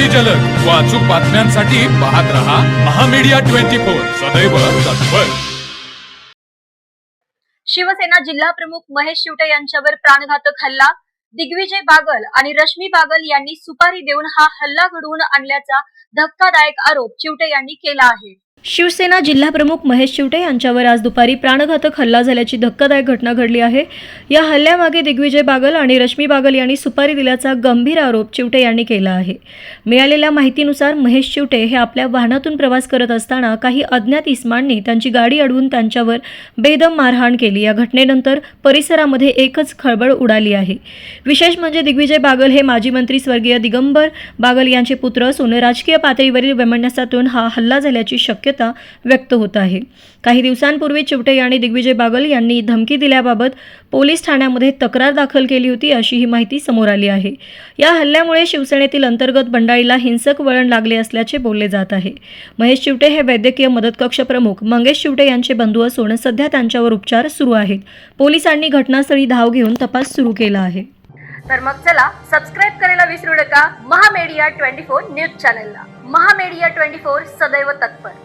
अति जलद. व अचूक बातम्यांसाठी पाहत रहा महामीडिया ट्वेंटी फोर. सदैव तत्पर. शिवसेना जिल्हा प्रमुख महेश शिवटे यांच्यावर प्राणघातक हल्ला. दिग्विजय बागल आणि रश्मी बागल यांनी सुपारी देऊन हा हल्ला घडवून आणल्याचा धक्कादायक आरोप चिवटे यांनी केला आहे. शिवसेना जिल्हाप्रमुख महेश चिवटे यांच्यावर आज दुपारी प्राणघातक हल्ला झाल्याची धक्कादायक घटना घडली आहे. या हल्ल्यामागे दिग्विजय बागल आणि रश्मी बागल यांनी सुपारी दिल्याचा गंभीर आरोप चिवटे यांनी केला आहे. मिळालेल्या माहितीनुसार महेश चिवटे हे आपल्या वाहनातून प्रवास करत असताना काही अज्ञात इस्मांनी त्यांची गाडी अडवून त्यांच्यावर बेदम मारहाण केली. या घटनेनंतर परिसरामध्ये एकच खळबळ उडाली आहे. विशेष म्हणजे दिग्विजय बागल हे माजी मंत्री स्वर्गीय दिगंबर बागल यांचे पुत्र असून राजकीय पातळीवरील वैमनस्यातून हा हल्ला झाल्याची शक्यता व्यक्त होत आहे. काही दिवसांपूर्वी चिवटे आणि दिग्विजय बागल यांनी धमकी दिल्याबाबत पोलीस ठाण्यामध्ये तक्रार दाखल केली होती अशी ही माहिती समोर आली आहे. या हल्ल्यामुळे शिवसेनेतील अंतर्गत बंडाळीला हिंसक वळण लागले असल्याचे बोलले जात आहे. महेश चिवटे हे वैद्यकीय मदत कक्ष प्रमुख मंगेश चिवटे यांचे बंधू असून सध्या त्यांच्यावर उपचार सुरू आहेत. पोलिसांनी घटनास्थळी धाव घेऊन तपास सुरू केला आहे. तर मग चला सबस्क्राईब करायला विसरू नका. महामेडिया ट्वेंटी फोर न्यूज चॅनलला. महामेडिया ट्वेंटी फोर सदैव तत्पर.